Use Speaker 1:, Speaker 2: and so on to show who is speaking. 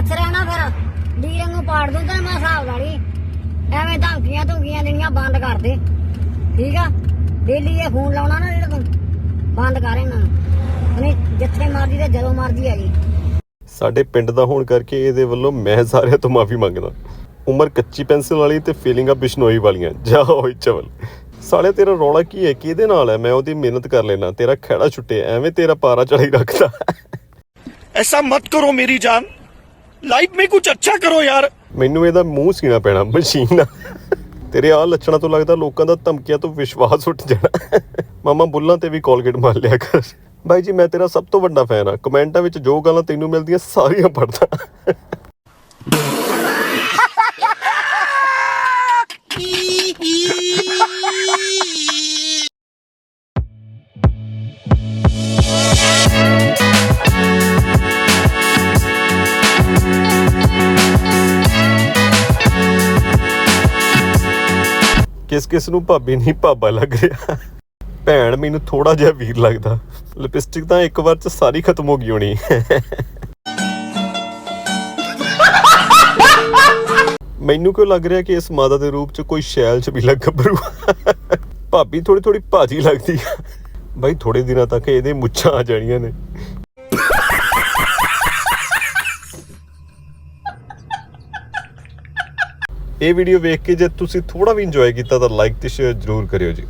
Speaker 1: ਮੱਛ ਰਹਿਣਾ ਫਿਰ। ਡੀਰ ਨੂੰ ਪਾੜ ਦੂੰ ਮੈਂ ਹਿਸਾਬ ਲਾ ਐਵੇਂ ਧਮਕੀਆਂ ਧੁਕੀਆਂ ਦੇਣੀਆਂ ਬੰਦ ਕਰ ਦੇ। ਠੀਕ ਆ? ਡੇਲੀ ਇਹ ਫੋਨ ਲਾਉਣਾ ਨਾ ਜਿਹੜਾ ਬੰਦ ਕਰ ਇਹਨਾਂ ਨੂੰ। ਨਹੀਂ ਜਿੱਥੇ ਮਰਜ਼ੀ ਤੇ ਜਦੋਂ ਮਰਜ਼ੀ ਆ ਜੀ।
Speaker 2: ਸਾਡੇ ਪਿੰਡ ਦਾ ਹੋਣ ਕਰਕੇ ਇਹਦੇ ਵੱਲੋਂ ਮੈਂ ਸਾਰਿਆਂ ਤੋਂ ਮਾਫੀ ਮੰਗਦਾ। ਉਮਰ ਕੱਚੀ ਪੈਨਸਲ ਵਾਲੀ ਤੇ ਫੀਲਿੰਗਾਂ ਬਿਸ਼ਨੋਈ ਵਾਲੀਆਂ। ਜਾ ਹੋਈ ਚਵਲ। ਸਾਲੇ ਤੇਰਾ ਰੌਲਾ ਕੀ ਹੈ? ਕਿਹਦੇ ਨਾਲ ਹੈ? ਮੈਂ ਉਹਦੀ ਮਿਹਨਤ ਕਰ ਲੈਣਾ ਤੇਰਾ ਖੇੜਾ ਛੁੱਟੇ ਐਵੇਂ ਤੇਰਾ ਪਾਰਾ ਚੜਾਈ ਰੱਖਦਾ।
Speaker 3: ਐਸਾ ਮਤ ਕਰੋ ਮੇਰੀ ਜਾਨ। लाइफ में कुछ अच्छा करो यार
Speaker 2: ਮੈਨੂੰ ਇਹਦਾ ਮੂੰਹ ਸੀਣਾ ਪੈਣਾ ਮਸ਼ੀਨ ਨਾਲ ਤੇਰੇ ਆ ਲੱਛਣਾਂ ਤੋਂ ਲੱਗਦਾ ਲੋਕਾਂ ਦਾ ਧਮਕੀਆਂ ਤੋਂ ਵਿਸ਼ਵਾਸ ਉੱਠ ਜਾਣਾ ਮਾਮਾ ਬੁੱਲਾਂ ਤੇ ਵੀ ਕੋਲਗੇਟ ਮਾਰ ਲਿਆ ਕਰ ਬਾਈ ਜੀ ਮੈਂ ਤੇਰਾ ਸਭ ਤੋਂ ਵੱਡਾ ਫੈਨ ਆ ਕਮੈਂਟਾਂ ਵਿੱਚ ਜੋ ਗੱਲਾਂ ਤੈਨੂੰ ਮਿਲਦੀਆਂ ਸਾਰੀਆਂ ਪੜਦਾ ਕਿਸ ਕਿਸ ਨੂੰ ਭਾਬੀ ਨਹੀਂ ਭਾਬਾ ਲੱਗ ਰਿਹਾ? ਭੈਣ ਮੈਨੂੰ ਥੋੜਾ ਜਿਹਾ ਵੀਰ ਲੱਗਦਾ। ਲਿਪਸਟਿਕ ਤਾਂ ਇੱਕ ਵਾਰ ਚ ਸਾਰੀ ਖਤਮ ਹੋ ਗਈ ਹੋਣੀ। ਮੈਨੂੰ ਕਿਉਂ ਲੱਗ ਰਿਹਾ ਕਿ ਇਸ ਮਾਦਾ ਦੇ ਰੂਪ ਚ ਕੋਈ ਸ਼ੈਲ ਚ ਵੀ ਲੱਗ ਗੱਭਰੂ ਭਾਬੀ ਥੋੜੀ ਥੋੜੀ ਭਾਜੀ ਲੱਗਦੀ ਆ। ਬਾਈ ਥੋੜੇ ਦਿਨਾਂ ਤੱਕ ਇਹਦੇ ਮੁੱਛਾਂ ਆ ਜਾਣੀਆਂ ਨੇ। ਇਹ ਵੀਡੀਓ ਵੇਖ ਕੇ ਜੇ ਤੁਸੀਂ ਥੋੜਾ ਵੀ ਇੰਜੋਏ ਕੀਤਾ ਤਾਂ ਲਾਈਕ ਤੇ ਸ਼ੇਅਰ ਜ਼ਰੂਰ ਕਰਿਓ ਜੀ।